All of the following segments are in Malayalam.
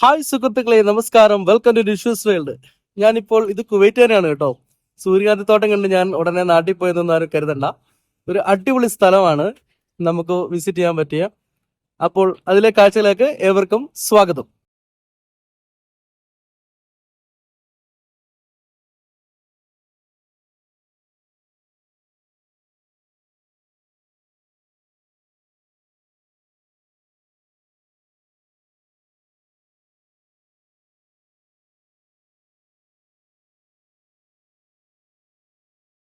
ഹായ് സുഹൃത്തുക്കളെ നമസ്കാരം. വെൽക്കം ടു ഡിഷ്യൂസ് വേൾഡ് ഞാനിപ്പോൾ ഇത് കുവൈറ്റുകാരാണ് കേട്ടോ. സൂര്യകാന്തി തോട്ടം കണ്ട് ഞാൻ ഉടനെ നാട്ടിൽ പോയതൊന്നും ആരും കരുതണ്ട. ഒരു അടിപൊളി സ്ഥലമാണ് നമുക്ക് വിസിറ്റ് ചെയ്യാൻ പറ്റിയ. അപ്പോൾ അതിലെ കാഴ്ചകളിലേക്ക് ഏവർക്കും സ്വാഗതം.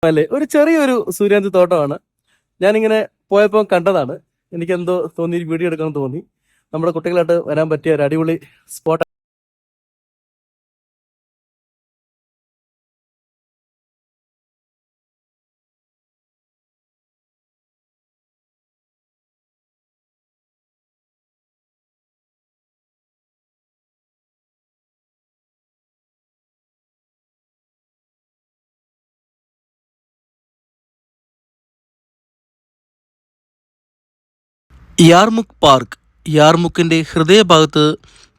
അല്ലേ? ഒരു ചെറിയൊരു സൂര്യകാന്തി തോട്ടമാണ്. ഞാനിങ്ങനെ പോയപ്പോൾ കണ്ടതാണ്. എനിക്കെന്തോ തോന്നി വീഡിയോ എടുക്കണം തോന്നി. നമ്മുടെ കുട്ടികളായിട്ട് വരാൻ പറ്റിയ ഒരു അടിപൊളി സ്പോട്ട് യാർമുക്ക് പാർക്ക്. യാർമുക്കിന്റെ ഹൃദയഭാഗത്ത്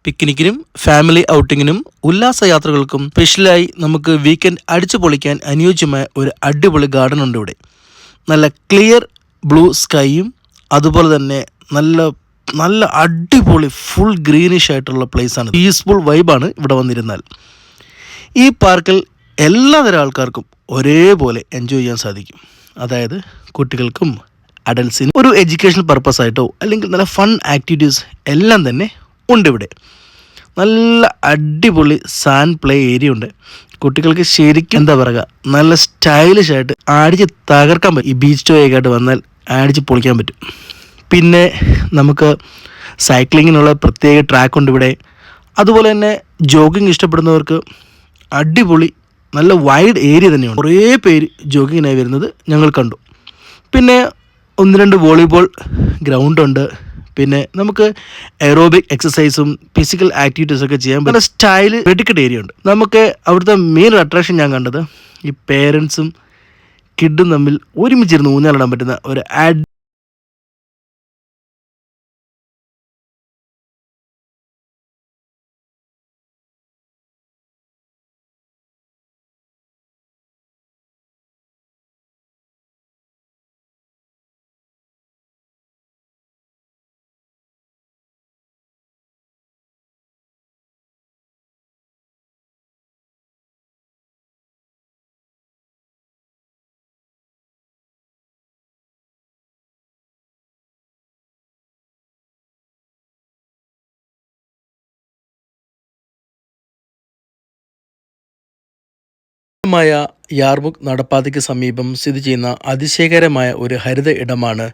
പിക്നിക്കിനും ഫാമിലി ഔട്ടിങ്ങിനും ഉല്ലാസയാത്രകൾക്കും സ്പെഷ്യലായി നമുക്ക് വീക്കെൻഡ് അടിച്ചു പൊളിക്കാൻ അനുയോജ്യമായ ഒരു അടിപൊളി ഗാർഡൻ ഉണ്ട് ഇവിടെ. നല്ല ക്ലിയർ ബ്ലൂ സ്കൈയും അതുപോലെ തന്നെ നല്ല നല്ല അടിപൊളി ഫുൾ ഗ്രീനിഷ് ആയിട്ടുള്ള ആണ് പീസ്ഫുൾ വൈബാണ് ഇവിടെ വന്നിരുന്നാൽ. ഈ പാർക്കിൽ എല്ലാതരം ആൾക്കാർക്കും ഒരേപോലെ എൻജോയ് ചെയ്യാൻ സാധിക്കും. അതായത് കുട്ടികൾക്കും അഡൽസിനും ഒരു എഡ്യൂക്കേഷണൽ പർപ്പസ് ആയിട്ടോ അല്ലെങ്കിൽ നല്ല ഫൺ ആക്ടിവിറ്റീസ് എല്ലാം തന്നെ ഉണ്ട് ഇവിടെ. നല്ല അടിപൊളി സാൻഡ് പ്ലേ ഏരിയ ഉണ്ട്. കുട്ടികൾക്ക് ശരിക്കും എന്താ പറയുക നല്ല സ്റ്റൈലിഷ് ആയിട്ട് അടിച്ച് തകർക്കാൻ പറ്റും. ഈ ബീച്ച് ടോയൊക്കെ ആയിട്ട് വന്നാൽ അടിച്ച് പൊളിക്കാൻ പറ്റും. പിന്നെ നമുക്ക് സൈക്ലിങ്ങിനുള്ള പ്രത്യേക ട്രാക്ക് ഉണ്ട് ഇവിടെ. അതുപോലെ തന്നെ ജോഗിങ് ഇഷ്ടപ്പെടുന്നവർക്ക് അടിപൊളി നല്ല വൈഡ് ഏരിയ തന്നെയാണ് കുറേ പേര് ജോഗിങ്ങിനായി വരുന്നത് ഞങ്ങൾ കണ്ടു. പിന്നെ ഒന്ന് രണ്ട് വോളിബോൾ ഗ്രൗണ്ടുണ്ട്. പിന്നെ നമുക്ക് എറോബിക് എക്സസൈസും ഫിസിക്കൽ ആക്ടിവിറ്റീസ് ഒക്കെ ചെയ്യാൻ പറ്റുന്ന സ്റ്റൈൽ വെടിക്കട്ട് ഏരിയ ഉണ്ട്. നമുക്ക് അവിടുത്തെ മെയിൻ അട്രാക്ഷൻ ഞാൻ കണ്ടത് ഈ പേരൻസും കിഡും തമ്മിൽ ഒരുമിച്ചിരുന്ന് ഊഞ്ഞാലിടാൻ പറ്റുന്ന ഒരു അഡ് മായ യാർമുക് നടപ്പാതയ്ക്ക് സമീപം സ്ഥിതി ചെയ്യുന്ന അതിശയകരമായ ഒരു ഹരിത ഇടമാണ്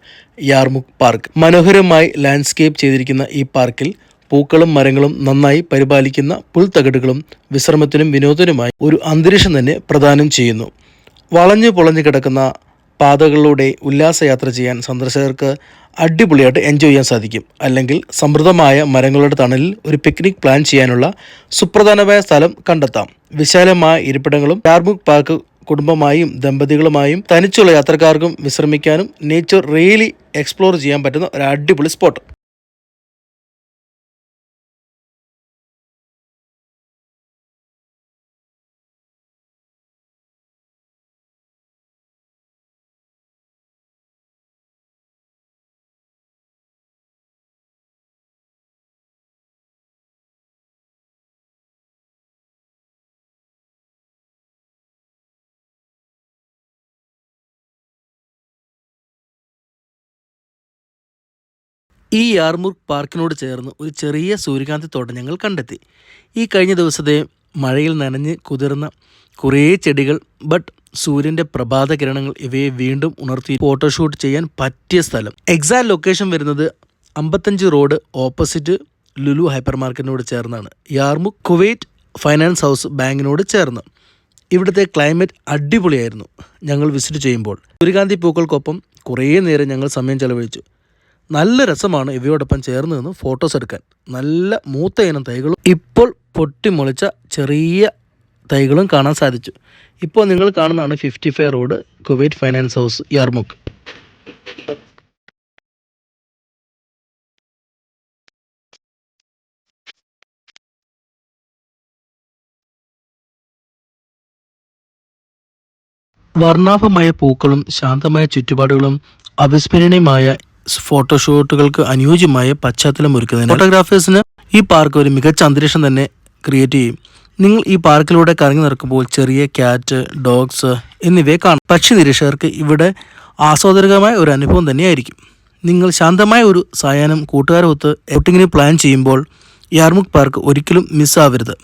യാർമുക് പാർക്ക്. മനോഹരമായി ലാൻഡ്സ്കേപ്പ് ചെയ്തിരിക്കുന്ന ഈ പാർക്കിൽ പൂക്കളും മരങ്ങളും നന്നായി പരിപാലിക്കുന്ന പുൽത്തകിടുകളും വിശ്രമത്തിനും വിനോദത്തിനുമായി ഒരു അന്തരീക്ഷം തന്നെ പ്രദാനം ചെയ്യുന്നു. വളഞ്ഞു പൊളഞ്ഞു കിടക്കുന്ന പാതകളിലൂടെ ഉല്ലാസയാത്ര ചെയ്യാൻ സന്ദർശകർക്ക് അടിപൊളിയായിട്ട് എൻജോയ് ചെയ്യാൻ സാധിക്കും. അല്ലെങ്കിൽ സമൃദ്ധമായ മരങ്ങളുടെ തണലിൽ ഒരു പിക്നിക് പ്ലാൻ ചെയ്യാനുള്ള സുപ്രധാനമായ സ്ഥലം കണ്ടെത്താം. വിശാലമായ ഇരിപ്പിടങ്ങളും ടാർമുക് പാർക്ക് കുടുംബമായും ദമ്പതികളുമായും തനിച്ചുള്ള യാത്രക്കാർക്കും വിശ്രമിക്കാനും നേച്ചർ റിയലി എക്സ്പ്ലോർ ചെയ്യാൻ പറ്റുന്ന ഒരു അടിപൊളി സ്പോട്ട് ഈ യാർമുർക്ക് പാർക്കിനോട് ചേർന്ന് ഒരു ചെറിയ സൂര്യകാന്തി തോട്ടം ഞങ്ങൾ കണ്ടെത്തി. ഈ കഴിഞ്ഞ ദിവസത്തെ മഴയിൽ നനഞ്ഞ് കുതിർന്ന കുറേ ചെടികൾ ബട്ട് സൂര്യന്റെ പ്രഭാത കിരണങ്ങൾ ഇവയെ വീണ്ടും ഉണർത്തി ഫോട്ടോഷൂട്ട് ചെയ്യാൻ പറ്റിയ സ്ഥലം. എക്സാക്ട് ലൊക്കേഷൻ വരുന്നത് അമ്പത്തഞ്ച് റോഡ് ഓപ്പോസിറ്റ് ലുലു ഹൈപ്പർ മാർക്കറ്റിനോട് ചേർന്നാണ്. യാർമുക്ക് കുവൈറ്റ് ഫൈനാൻസ് ഹൗസ് ബാങ്കിനോട് ചേർന്ന്. ഇവിടുത്തെ ക്ലൈമറ്റ് അടിപൊളിയായിരുന്നു ഞങ്ങൾ വിസിറ്റ് ചെയ്യുമ്പോൾ. സൂര്യകാന്തി പൂക്കൾക്കൊപ്പം കുറേ നേരം ഞങ്ങൾ സമയം ചെലവഴിച്ചു. നല്ല രസമാണ് ഇവയോടൊപ്പം ചേർന്ന് നിന്ന് ഫോട്ടോസ് എടുക്കാൻ. നല്ല മൂത്ത ഇനം തൈകളും ഇപ്പോൾ പൊട്ടിമുളിച്ച ചെറിയ തൈകളും കാണാൻ സാധിച്ചു. ഇപ്പോൾ നിങ്ങൾ കാണുന്നതാണ് fifty five road Kuwait finance house Yarmouk വർണാഭമായ പൂക്കളും ശാന്തമായ ചുറ്റുപാടുകളും അവിസ്മരണീയമായ ഫോട്ടോഷൂട്ടുകൾക്ക് അനുയോജ്യമായ പശ്ചാത്തലം ഒരുക്കുന്നതിന് ഫോട്ടോഗ്രാഫേഴ്സിന് ഈ പാർക്ക് ഒരു മികച്ച അന്തരീക്ഷം തന്നെ ക്രിയേറ്റ് ചെയ്യും. നിങ്ങൾ ഈ പാർക്കിലൂടെ കറങ്ങി നടക്കുമ്പോൾ ചെറിയ ക്യാറ്റ് ഡോഗ്സ് എന്നിവയെ കാണും. പക്ഷി നിരീക്ഷകർക്ക് ഇവിടെ ആസ്വാദകരമായ ഒരു അനുഭവം തന്നെയായിരിക്കും. നിങ്ങൾ ശാന്തമായ ഒരു സായാഹ്നം കൂട്ടുകാരൊത്ത് ഔട്ടിങ്ങിന് പ്ലാൻ ചെയ്യുമ്പോൾ യാർമുക് പാർക്ക് ഒരിക്കലും മിസ്സാവരുത്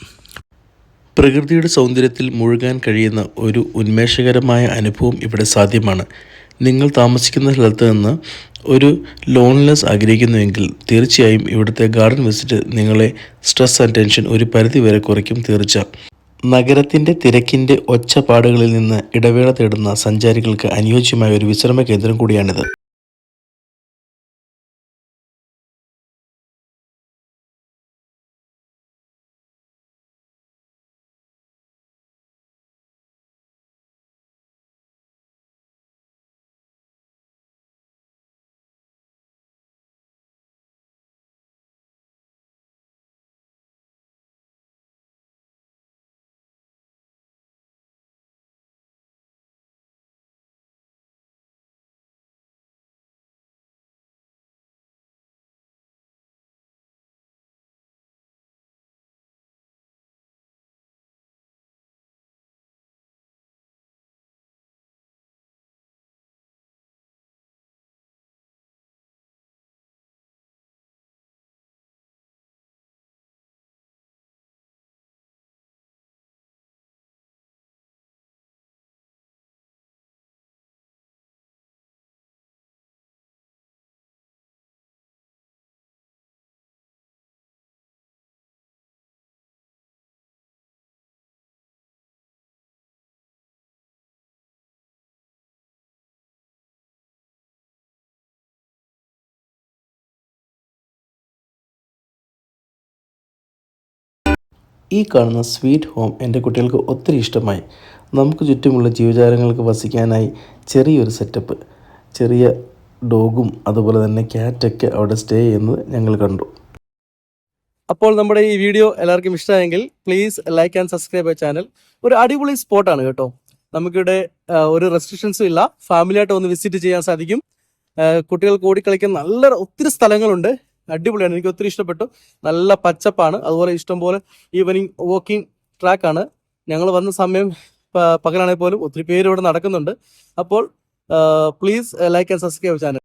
പ്രകൃതിയുടെ സൗന്ദര്യത്തിൽ മുഴുകാൻ കഴിയുന്ന ഒരു ഉന്മേഷകരമായ അനുഭവം ഇവിടെ സാധ്യമാണ്. നിങ്ങൾ താമസിക്കുന്ന സ്ഥലത്ത് നിന്ന് ഒരു ലോൺലെസ് ആഗ്രഹിക്കുന്നുവെങ്കിൽ തീർച്ചയായും ഇവിടുത്തെ ഗാർഡൻ വിസിറ്റ് നിങ്ങളെ സ്ട്രെസ് ആൻഡ് ടെൻഷൻ ഒരു പരിധി വരെ കുറയ്ക്കും തീർച്ച. നഗരത്തിന്റെ തിരക്കിന്റെ ഒച്ചപ്പാടുകളിൽ നിന്ന് ഇടവേള തേടുന്ന സഞ്ചാരികൾക്ക് അനുയോജ്യമായ ഒരു വിശ്രമ കേന്ദ്രം കൂടിയാണിത്. ഈ കാണുന്ന സ്വീറ്റ് ഹോം എന്റെ കുട്ടികൾക്ക് ഒത്തിരി ഇഷ്ടമായി. നമുക്ക് ചുറ്റുമുള്ള ജീവജാലങ്ങൾക്ക് വസിക്കാനായി ചെറിയൊരു സെറ്റപ്പ് ചെറിയ ഡോഗും അതുപോലെ തന്നെ ക്യാറ്റൊക്കെ അവിടെ സ്റ്റേ ചെയ്യുന്നത് ഞങ്ങൾ കണ്ടു. അപ്പോൾ നമ്മുടെ ഈ വീഡിയോ എല്ലാവർക്കും ഇഷ്ടമായെങ്കിൽ please like and subscribe channel ഒരു അടിപൊളി സ്പോട്ടാണ് കേട്ടോ. നമുക്കിവിടെ ഒരു റെസ്ട്രിക്ഷൻസും ഇല്ല. ഫാമിലിയായിട്ട് ഒന്ന് വിസിറ്റ് ചെയ്യാൻ സാധിക്കും. കുട്ടികൾ കുട്ടികൾക്ക് കളിക്കാൻ നല്ല ഒത്തിരി സ്ഥലങ്ങളുണ്ട്. അടിപൊളിയാണ്. എനിക്ക് ഒത്തിരി ഇഷ്ടപ്പെട്ടു. നല്ല പച്ചപ്പാണ്. അതുപോലെ ഇഷ്ടംപോലെ ഈവനിങ് വാക്കിംഗ് ട്രാക്കാണ് ഞങ്ങൾ വന്ന സമയം പകലാണെങ്കിൽ പോലും ഒത്തിരി പേര് ഇവിടെ നടക്കുന്നുണ്ട്. അപ്പോൾ please like and subscribe channel